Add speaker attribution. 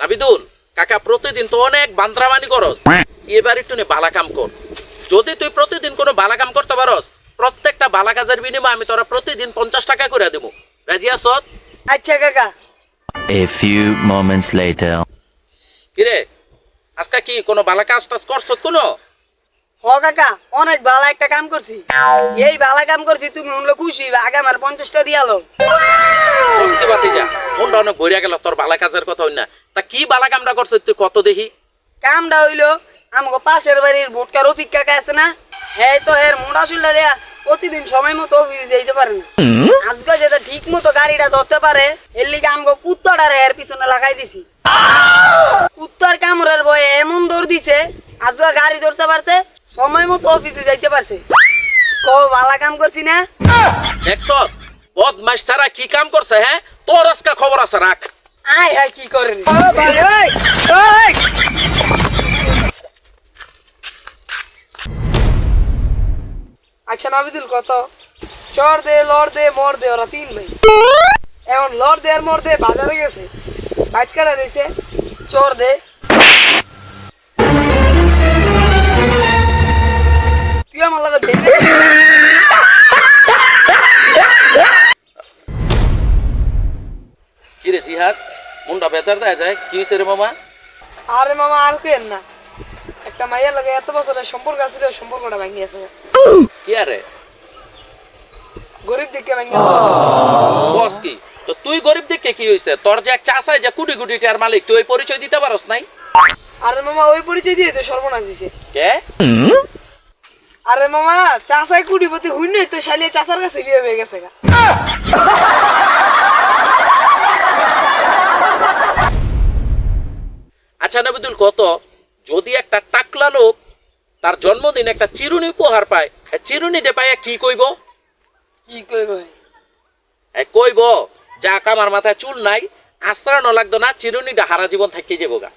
Speaker 1: নাবিদুল কাকা প্রতিদিন তো অনেক বান্দ্রামানি করস। এবার একটু নে বালা কাম কর। যদি তুই প্রতিদিন কোনো বালা কাম করতে পারস প্রত্যেকটা বালা কাজের বিনিময়ে আমি তোরা প্রতিদিন পঞ্চাশ টাকা করে দেবো। রাজি আসত
Speaker 2: আচ্ছা কাকা।
Speaker 3: A few moments later.
Speaker 1: কিরে আজকে কি কোনো বালা কাজ টাজ করছ কোনো?
Speaker 2: হ কাকা অনেক ভালো একটা কাম করছি। এই ভালো কাম করছি তুমি উনলো খুশি আগে আমার পঞ্চাশটা দিয়ালো
Speaker 1: বাতি যা। মনটা অনেক ভরিয়া গেল তোর বালা কাজের কথা না। তা কি বালা কামটা করছ তুই? কত দেখি
Speaker 2: কামটা হইল আমাকে পাশের বাড়ির ভোটকা রফিক কাকা আছে না? হ্যাঁ তো হের মোটা লিয়া প্রতিদিন সময় মতো অফিসে যেতে পারে না। আজকে যেটা ঠিক মতো গাড়িটা ধরতে পারে এর লিগে আমাকে কুত্তাটার এর পিছনে লাগাই দিছি। কুত্তার কামড়ের বয়ে এমন দৌড় দিছে আজকে গাড়ি ধরতে পারছে সময় মতো অফিসে যাইতে পারছে। কো ভালা কাম করছি না?
Speaker 1: দেখছ? বদমাস তারা কি কাম করছে হ্যাঁ তোর আজকে খবর আছে রাখ
Speaker 2: আয় হ্যাঁ কি করে রে?
Speaker 4: আচ্ছা নাবিদুল কত চর দে লড় দে মর দে ওরা তিন ভাই এখন লড় দে আর মর দে বাজারে গেছে বাইক কাটা রয়েছে চোর দে
Speaker 1: জিহাদ মুন্ডা বেচার দেয়া যায়। কি হয়েছে রে মামা?
Speaker 4: আরে মামা আর কেন না? একটা মাইয়ার লাগে এত বছরের সম্পর্ক আছে রে, সম্পর্কটা ভাঙি আছে।
Speaker 1: কি আরে?
Speaker 4: গরিব দিকে ভাঙি
Speaker 1: বস কি? তো তুই গরিব দেখে কি হয়েছে তোর যে এক চাষায় যে কুটি কুটি টার মালিক তুই ওই পরিচয় দিতে পারস নাই?
Speaker 4: আরে মামা ওই পরিচয় দিয়ে তো সর্বনাশ দিছে
Speaker 1: কে?
Speaker 4: আরে মামা চাষায় কুটিপতি হুই নই তো শালিয়ে চাষার কাছে বিয়ে হয়ে গেছে গা।
Speaker 1: আচ্ছা নবিদুল কত? যদি একটা টাকলা লোক তার জন্মদিন একটা চিরুনি উপহার পায় চিরুনিটা পাইয়া কি কইব?
Speaker 4: কি কইব?
Speaker 1: যা কইব যাক আমার মাথায় চুল নাই আশ্রয় ন লাগতো না চিরুনিটা হারা জীবন থাকি যাব গা